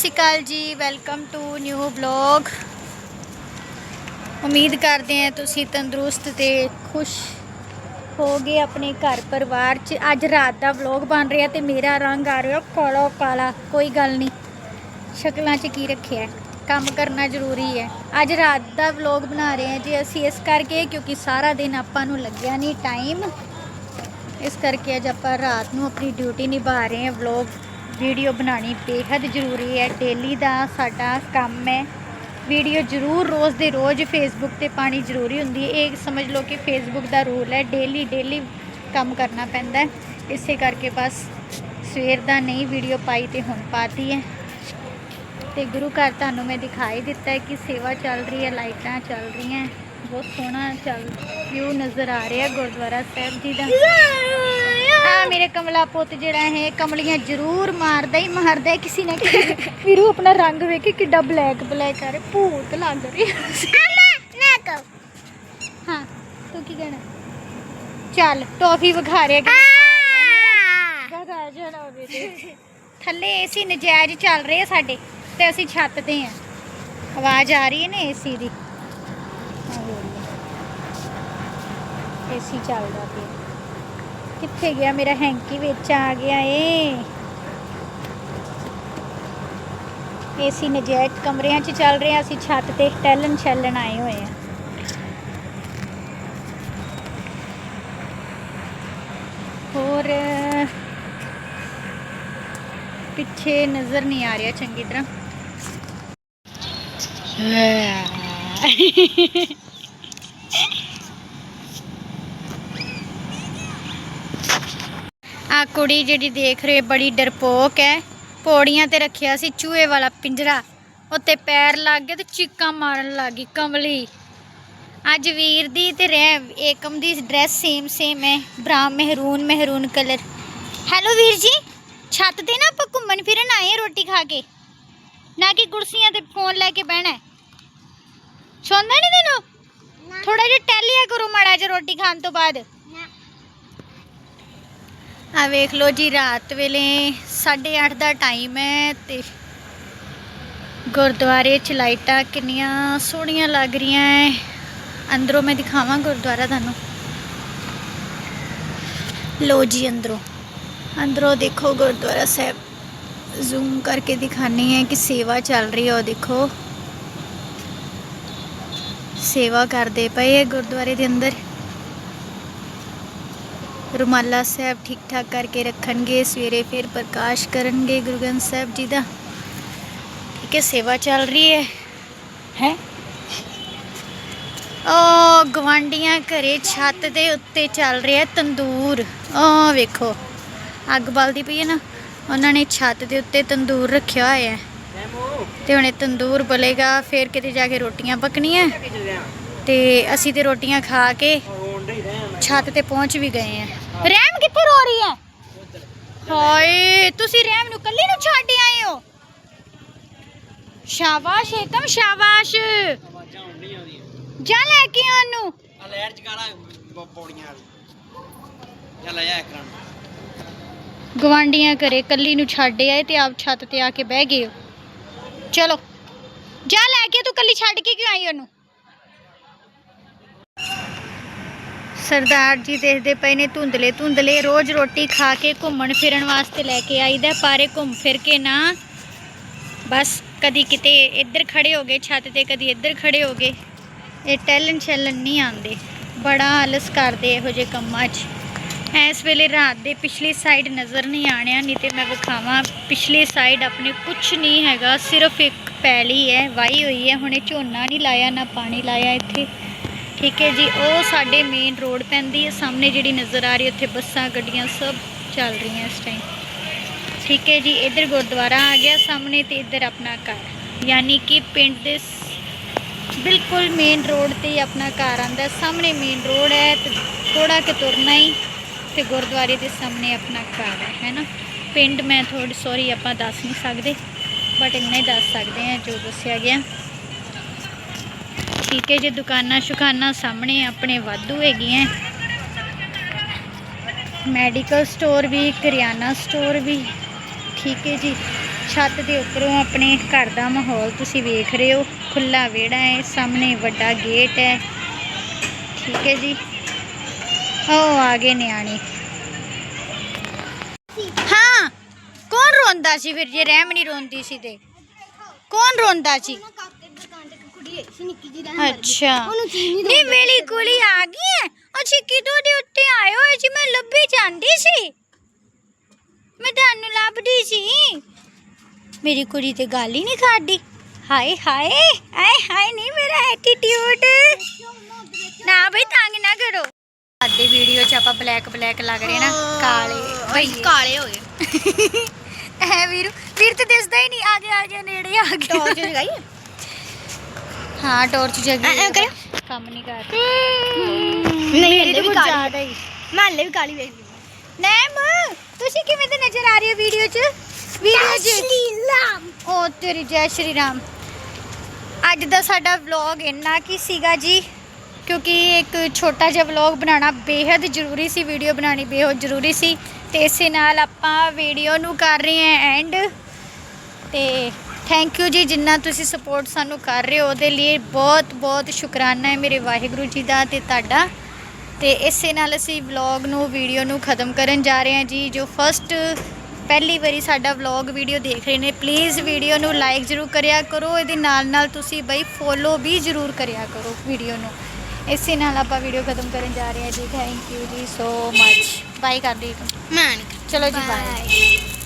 ਸਤਿ ਸ਼੍ਰੀ ਅਕਾਲ ਜੀ welcome to new vlog ਉਮੀਦ ਕਰਦੇ ਹਾਂ ਤੁਸੀਂ ਤੰਦਰੁਸਤ ਤੇ ਖੁਸ਼ ਹੋਗੇ ਆਪਣੇ ਘਰ ਪਰਿਵਾਰ 'ਚ। ਅੱਜ ਰਾਤ ਦਾ ਵਲੌਗ ਬਣ ਰਿਹਾ ਤੇ ਮੇਰਾ ਰੰਗ ਆ ਰਿਹਾ ਕਾਲਾ ਕਾਲਾ, ਕੋਈ ਗੱਲ ਨਹੀਂ। ਸ਼ਕਲਾਂ 'ਚ ਕੀ ਰੱਖਿਆ? ਕੰਮ ਕਰਨਾ ਜ਼ਰੂਰੀ ਹੈ। ਅੱਜ ਰਾਤ ਦਾ ਵਲੌਗ ਬਣਾ ਰਹੇ ਹਾਂ ਜੀ ਅਸੀਂ ਇਸ ਕਰਕੇ, ਕਿਉਂਕਿ ਸਾਰਾ ਦਿਨ ਆਪਾਂ ਨੂੰ ਲੱਗਿਆ ਨਹੀਂ ਟਾਈਮ ਇਸ ਕਰਕੇ ਅੱਜ ਆਪਾਂ ਰਾਤ ਨੂੰ ਆਪਣੀ ਡਿਊਟੀ ਨਿਭਾ ਰਹੇ ਹਾਂ ਵਲੌਗ ਵੀਡੀਓ ਬਣਾਉਣੀ ਬੇहद ਜ਼ਰੂਰੀ ਹੈ। ਡੇਲੀ ਦਾ ਸਾਡਾ ਕੰਮ ਹੈ। ਵੀਡੀਓ ਜ਼ਰੂਰ ਰੋਜ਼ ਦੇ ਰੋਜ਼ ਫੇਸਬੁੱਕ ਤੇ ਪਾਣੀ ਜ਼ਰੂਰੀ ਹੁੰਦੀ ਹੈ। ਇਹ ਸਮਝ ਲਓ ਕਿ ਫੇਸਬੁੱਕ ਦਾ ਰੂਲ ਹੈ। ਡੇਲੀ ਡੇਲੀ ਕੰਮ ਕਰਨਾ ਪੈਂਦਾ ਹੈ। ਇਸੇ ਕਰਕੇ ਬਸ ਸਵੇਰ ਦਾ ਨਹੀਂ, ਵੀਡੀਓ ਪਾਈ ਤੇ ਹੁਣ ਪਾਤੀ ਹੈ। ਤੇ ਗੁਰੂ ਘਰ ਤੁਹਾਨੂੰ ਮੈਂ ਦਿਖਾਈ ਦਿੱਤਾ ਹੈ ਕਿ ਸੇਵਾ ਚੱਲ ਰਹੀ ਹੈ, ਲਾਈਟਾਂ ਚੱਲ ਰਹੀਆਂ ਬਹੁਤ ਸੋਹਣਾ ਚੱਲ ਵਿਊ ਨਜ਼ਰ ਆ ਰਿਹਾ ਗੁਰਦੁਆਰਾ ਸਾਹਿਬ ਜੀ ਦਾ। ਆ ਮੇਰੇ ਕਮਲਾ ਪੁੱਤ ਜਿਹੜਾ ਹੈ ਕਮਲੀਆਂ ਜ਼ਰੂਰ ਮਾਰਦਾ ਹੀ ਮਾਰਦਾ ਹੈ ਕਿਸੇ ਨਾ ਕਿਸੇ ਵੀਰੂ ਆਪਣਾ ਰੰਗ ਵੇਖੇ ਕਿੱਡਾ ਬਲੈਕ ਬਲੈਕ ਕਰ ਭੂਤ ਲੱਗ ਰਹੀ। ਨਾ ਕਹੋ। ਹਾਂ ਤੂੰ ਕੀ ਕਹਿਣਾ? ਚੱਲ ਟੌਫੀ ਵਿਖਾ ਰਿਹਾ ਕਿ ਵਿਖਾ ਜਾਣਾ ਹੋਵੇ ਤੇ। ਥੱਲੇ ਏਸੀ ਨਜਾਇਜ਼ ਚੱਲ ਰਹੇ ਆ ਸਾਡੇ ਤੇ ਅਸੀਂ ਛੱਤ ਤੇ ਆ। ਆਵਾਜ਼ ਆ ਰਹੀ ਹੈ ਨਾ ਏਸੀ ਦੀ। ਏਸੀ ਚੱਲਦਾ ਪਿਆ। ਕਿੱਥੇ ਗਿਆ? ਮੇਰਾ ਹੈਂਕੀ ਵਿੱਚ ਆ ਗਿਆ ਏ। ਏਸੀ ਨਜਾਇਜ਼ ਕਮਰਿਆਂ 'ਚ ਚੱਲ ਰਿਹਾ। ਅਸੀਂ ਛੱਤ ਤੇ ਟੈਲਨ ਛੈਲਣ ਆਏ ਹੋਏ ਆ। ਹੋਰ, ਪਿੱਛੇ ਨਜ਼ਰ ਨਹੀਂ ਆ ਰਿਹਾ ਚੰਗੀ ਤਰ੍ਹਾਂ। ਆ ਕੁੜੀ ਜਿਹੜੀ ਦੇਖ ਰਹੇ ਬੜੀ ਡਰਪੋਕ ਹੈ। ਪੌੜੀਆਂ ਤੇ ਰੱਖਿਆ ਸੀ ਚੂਹੇ ਵਾਲਾ ਪਿੰਜਰਾ। ਉੱਤੇ ਪੈਰ ਲੱਗ ਗਏ ਤੇ ਚੀਕਾਂ ਮਾਰਨ ਲੱਗੀ ਕਮਲੀ ਅੱਜ ਵੀਰ ਦੀ ਤੇ ਰਹਿ ਏਕਮ ਦੀ ਡਰੈਸ ਸੇਮ ਸੇਮ ਹੈ। ਬਰਾਊਨ ਮਹਿਰੂਨ ਮਹਿਰੂਨ ਕਲਰ ਹੈਲੋ ਵੀਰ ਜੀ ਛੱਤ ਤੇ ਨਾ ਆਪਾਂ ਘੁੰਮਣ ਫਿਰਨ ਆਏ ਹਾਂ ਰੋਟੀ ਖਾ ਕੇ। ਨਾ ਕਿ ਕੁਰਸੀਆਂ ਤੇ ਫੋਨ ਲੈ ਕੇ ਬਹਿਣਾ ਹੈ। ਸੌਂਦਾ ਨਹੀਂ ਤੈਨੂੰ? ਥੋੜਾ ਜਿਹਾ ਟਹਿਲਿਆ ਕਰੋ ਮਾੜਾ ਜਿਹਾ ਰੋਟੀ ਖਾਣ ਤੋਂ ਬਾਅਦ। ਆ ਵੇਖ ਲਓ ਜੀ, ਰਾਤ ਵੇਲੇ 8:30 ਦਾ ਟਾਈਮ ਹੈ ਤੇ ਗੁਰਦੁਆਰੇ ਚ ਲਾਈਟਾਂ ਕਿੰਨੀਆਂ ਸੋਹਣੀਆਂ ਲੱਗ ਰਹੀਆਂ ਹੈ ਅੰਦਰੋਂ ਮੈਂ ਦਿਖਾਵਾਂ ਗੁਰਦੁਆਰਾ ਤੁਹਾਨੂੰ। ਲੋ ਜੀ, ਅੰਦਰੋਂ। ਅੰਦਰੋਂ ਦੇਖੋ ਗੁਰਦੁਆਰਾ ਸਾਹਿਬ। ਜ਼ੂਮ ਕਰਕੇ ਦਿਖਾਣੀ ਹੈ ਕਿ ਸੇਵਾ ਚੱਲ ਰਹੀ ਹੈ ਉਹ ਦੇਖੋ। ਸੇਵਾ ਕਰਦੇ ਪਏ ਹੈ ਗੁਰਦੁਆਰੇ ਦੇ ਅੰਦਰ। ਰੁਮਾਲਾ ਸਾਹਿਬ ਠੀਕ ਠਾਕ ਕਰਕੇ ਰੱਖਣਗੇ ਸਵੇਰੇ ਫਿਰ ਪ੍ਰਕਾਸ਼ ਕਰਨਗੇ ਗੁਰੂ ਗ੍ਰੰਥ ਸਾਹਿਬ ਜੀ ਦਾ। ਠੀਕ ਹੈ ਸੇਵਾ ਚੱਲ ਰਹੀ ਹੈ। ਹੈ? ਉਹ ਗਵਾਂਡੀਆਂ ਘਰੇ ਛੱਤ ਦੇ ਉੱਤੇ ਚੱਲ ਰਿਹਾ ਤੰਦੂਰ। ਉਹ ਵੇਖੋ ਅੱਗ ਬਲਦੀ ਪਈ ਹੈ ਨਾ। ਉਹਨਾਂ ਨੇ ਛੱਤ ਦੇ ਉੱਤੇ ਤੰਦੂਰ ਰੱਖਿਆ ਹੋਇਆ ਹੈ। ਤੇ ਹੁਣ ਇਹ ਤੰਦੂਰ ਬਲੇਗਾ ਫਿਰ ਕਿਤੇ ਜਾ ਕੇ ਰੋਟੀਆਂ ਪੱਕਣੀਆਂ। ਤੇ ਅਸੀਂ ਤੇ ਰੋਟੀਆਂ ਖਾ ਕੇ ਛੱਤ ਤੇ ਪਹੁੰਚ ਵੀ ਗਏ ਆ ਰਹਿਮ ਕਿੱਥੇ ਰੋ ਰਹੀ ਹੈ? ਹਾਏ ਤੁਸੀਂ ਰਹਿਮ ਨੂੰ ਕੱਲੀ ਨੂੰ ਛੱਡ ਆਏ ਹੋ। ਸ਼ਾਬਾਸ਼ ਏਕਮ ਸ਼ਾਬਾਸ਼। ਜਾ ਲੈ ਕੇ ਆ ਉਹਨੂੰ। ਅਲਰਟ ਕਰਾ ਪੌੜੀਆਂ ਵਾਲੀ। ਚੱਲ ਆ ਕਰਾਂ ਗਵਾਂਡੀਆਂ ਘਰੇ ਕੱਲੀ ਨੂੰ ਛੱਡ ਆਏ ਤੇ ਆਪ ਛੱਤ ਤੇ ਆ ਕੇ ਬਹਿ ਗਏ ਹੋ। ਚਲੋ ਜਾ ਲੈ ਕੇ ਤੂੰ ਕੱਲੀ ਛੱਡ ਕੇ ਕਿਉਂ ਆਈ ਉਹਨੂੰ? ਸਰਦਾਰ ਜੀ ਦੇਖਦੇ ਪਏ ਨੇ ਧੁੰਦਲੇ ਧੁੰਦਲੇ ਰੋਜ਼ ਰੋਟੀ ਖਾ ਕੇ ਘੁੰਮਣ ਫਿਰਨ ਵਾਸਤੇ ਲੈ ਕੇ ਆਈਦਾ, ਪਾਰੇ ਘੁੰਮ ਫਿਰ ਕੇ ਨਾ ਬਸ ਕਦੀ ਕਿਤੇ ਇੱਧਰ ਖੜੇ ਹੋ ਗਏ, ਛੱਤ ਤੇ ਕਦੀ ਇੱਧਰ ਖੜੇ ਹੋ ਗਏ। ਇਹ ਟੈਲਨ ਛੈਲਨ ਨਹੀਂ ਆਉਂਦੇ। ਬੜਾ ਆਲਸ ਕਰਦੇ ਇਹੋ ਜਿਹੇ ਕੰਮਾਂ 'ਚ। ਇਸ ਵੇਲੇ ਰਾਤ ਦੇ ਪਿਛਲੀ ਸਾਈਡ ਨਜ਼ਰ ਨਹੀਂ ਆਣਿਆ, ਨਹੀਂ ਤੇ ਮੈਂ ਵਿਖਾਵਾਂ, ਪਿਛਲੀ ਸਾਈਡ ਆਪਣੇ ਕੁਝ ਨਹੀਂ ਹੈਗਾ, ਸਿਰਫ ਇੱਕ ਪੈਲੀ ਹੈ ਵਾਈ ਹੋਈ ਹੈ। ਹੁਣੇ ਝੋਨਾ ਨਹੀਂ ਲਾਇਆ, ਨਾ ਪਾਣੀ ਲਾਇਆ ਇੱਥੇ। ਠੀਕ ਹੈ ਜੀ, ਉਹ ਸਾਡੇ ਮੇਨ ਰੋਡ ਪੈਂਦੀ ਹੈ, ਸਾਹਮਣੇ ਜਿਹੜੀ ਨਜ਼ਰ ਆ ਰਹੀ ਉੱਥੇ ਬੱਸਾਂ, ਗੱਡੀਆਂ ਸਭ ਚੱਲ ਰਹੀਆਂ ਇਸ ਟਾਈਮ ਠੀਕ ਹੈ ਜੀ, ਇੱਧਰ ਗੁਰਦੁਆਰਾ ਆ ਗਿਆ, ਸਾਹਮਣੇ ਤੇ ਇੱਧਰ ਆਪਣਾ ਘਰ। ਯਾਨੀ ਕਿ ਪਿੰਡ ਦੇ ਬਿਲਕੁਲ ਮੇਨ ਰੋਡ ਤੇ ਹੀ ਆਪਣਾ ਘਰ ਆਂਦਾ ਸਾਹਮਣੇ ਮੇਨ ਰੋਡ ਹੈ, ਤੇ ਥੋੜਾ ਕਿ ਤੁਰਨਾ ਹੀ, ਤੇ ਗੁਰਦੁਆਰੇ ਦੇ ਸਾਹਮਣੇ ਆਪਣਾ ਘਰ ਹੈ ਹੈ ਨਾ? ਪਿੰਡ ਮੈਂ ਥੋੜੀ ਸੌਰੀ ਆਪਾਂ ਦੱਸ ਨਹੀਂ ਸਕਦੇ ਬਟ ਇੰਨਾ ਹੀ ਦੱਸ ਸਕਦੇ ਹਾਂ ਜੋ ਦੱਸਿਆ ਗਿਆ। ਠੀਕ ਹੈ ਜੀ, ਦੁਕਾਨਾਂ ਸ਼ੁਕਾਨਾਂ ਸਾਹਮਣੇ ਆਪਣੇ ਵਾਧੂ ਹੈਗੀਆਂ। ਮੈਡੀਕਲ ਸਟੋਰ ਵੀ, ਕਰਿਆਨਾ ਸਟੋਰ ਵੀ, ਠੀਕ ਹੈ ਜੀ। ਛੱਤ ਦੇ ਉੱਪਰੋਂ ਆਪਣੇ ਘਰ ਦਾ ਮਾਹੌਲ ਤੁਸੀਂ ਵੇਖ ਰਹੇ ਹੋ। ਖੁੱਲਾ ਵਿਹੜਾ ਹੈ, ਸਾਹਮਣੇ ਵੱਡਾ ਗੇਟ ਹੈ। ਠੀਕ ਹੈ ਜੀ। ਉਹ ਆ ਗਏ ਨਿਆਣੇ। ਹਾਂ, ਕੌਣ ਰੋਂਦਾ ਸੀ ਫਿਰ? ਜੇ ਰਹਿਮ ਨਹੀਂ ਰੋਂਦੀ ਸੀ ਤੇ। ਕੌਣ ਰੋਂਦਾ ਸੀ? ਅੱਛਾ। ਨਹੀਂ ਮੇਰੀ ਕੁੜੀ ਆ ਗਈ ਹੈ। ਉਹ ਚਿੱਕੀ ਦੇ ਉੱਤੇ ਆਏ ਹੋਏ ਸੀ ਮੈਂ ਲੱਭੀ ਜਾਂਦੀ ਸੀ। ਮੈਂ ਤੁਹਾਨੂੰ ਲੱਭਦੀ ਸੀ। ਮੇਰੀ ਕੁੜੀ ਤੇ ਗੱਲ ਹੀ ਨਹੀਂ ਕਰਦੀ ਹਾਏ ਹਾਏ ਆਏ ਹਾਏ ਨਹੀਂ ਮੇਰਾ ਐਟੀਟਿਊਡ ਨਾ ਬਈ ਤੰਗ ਨਾ ਕਰੋ। ਸਾਡੀ ਵੀਡੀਓ 'ਚ ਆਪਾਂ ਬਲੈਕ ਬਲੈਕ ਲੱਗ ਰਹੇ ਨਾ ਕਾਲੇ। ਬਈ ਕਾਲੇ ਹੋ ਗਏ। ਐ ਵੀਰ ਵੀਰ ਤੇ ਦਿਸਦਾ ਹੀ ਨਹੀਂ। ਆ ਗਿਆ ਆ ਗਿਆ ਨੇੜੇ ਆ ਗਿਆ ਟੌਰਚ ਜਗਾਈ ਹਾਂ ਟਾਰਚ ਜਗੀ ਕੰਮ ਨਹੀਂ ਕਰ ਰਹੀ। ਨਹੀਂ ਮੇਰੇ ਵੀ ਜ਼ਿਆਦਾ ਹੀ। ਮੈਂ ਵੀ ਕਾਲੀ ਵੇਖਦੀ ਨੈਮ ਤੁਸੀਂ ਕਿਵੇਂ ਦੇ ਨਜ਼ਰ ਆ ਰਹੀ ਹੋ ਵੀਡੀਓ 'ਚ? ਵੀਡੀਓ 'ਚ। ਲੀਲਾਮ ਓ ਤੇਰੀ ਜੈ ਸ਼੍ਰੀ ਰਾਮ। ਅੱਜ ਦਾ ਸਾਡਾ ਵਲੌਗ ਇੰਨਾ ਕੀ ਸੀਗਾ ਜੀ ਕਿਉਂਕਿ ਇੱਕ ਛੋਟਾ ਜਿਹਾ ਵਲੌਗ ਬਣਾਉਣਾ ਬੇहद ਜ਼ਰੂਰੀ ਸੀ ਵੀਡੀਓ ਬਣਾਉਣੀ ਬੇਹੱਦ ਜ਼ਰੂਰੀ ਸੀ। ਤੇ ਇਸੇ ਨਾਲ ਆਪਾਂ ਵੀਡੀਓ ਨੂੰ ਕਰ ਰਹੇ ਹਾਂ ਐਂਡ ਤੇ ਥੈਂਕ ਯੂ ਜੀ ਜਿੰਨਾ ਤੁਸੀਂ ਸਪੋਰਟ ਸਾਨੂੰ ਕਰ ਰਹੇ ਹੋ ਉਹਦੇ ਲਈ ਬਹੁਤ ਬਹੁਤ ਸ਼ੁਕਰਾਨਾ ਹੈ ਮੇਰੇ ਵਾਹਿਗੁਰੂ ਜੀ ਦਾ ਤੇ ਤੁਹਾਡਾ। ਤੇ ਇਸੇ ਨਾਲ ਅਸੀਂ ਵਲੌਗ ਨੂੰ ਵੀਡੀਓ ਨੂੰ ਖਤਮ ਕਰਨ ਜਾ ਰਹੇ ਹਾਂ ਜੀ ਜੋ ਫਸਟ ਪਹਿਲੀ ਵਾਰੀ ਸਾਡਾ ਵਲੌਗ ਵੀਡੀਓ ਦੇਖ ਰਹੇ ਨੇ ਪਲੀਜ਼ ਵੀਡੀਓ ਨੂੰ ਲਾਈਕ ਜ਼ਰੂਰ ਕਰਿਆ ਕਰੋ ਇਹਦੇ ਨਾਲ ਨਾਲ ਤੁਸੀਂ ਬਈ ਫੋਲੋ ਵੀ ਜ਼ਰੂਰ ਕਰਿਆ ਕਰੋ ਵੀਡੀਓ ਨੂੰ। ਇਸੇ ਨਾਲ ਆਪਾਂ ਵੀਡੀਓ ਖਤਮ ਕਰਨ ਜਾ ਰਹੇ ਹਾਂ ਜੀ ਥੈਂਕ ਯੂ ਜੀ ਸੋ ਮੱਚ ਬਾਈ ਕਰ ਦੇ ਮੈਂ ਚਲੋ ਜੀ ਬਾਏ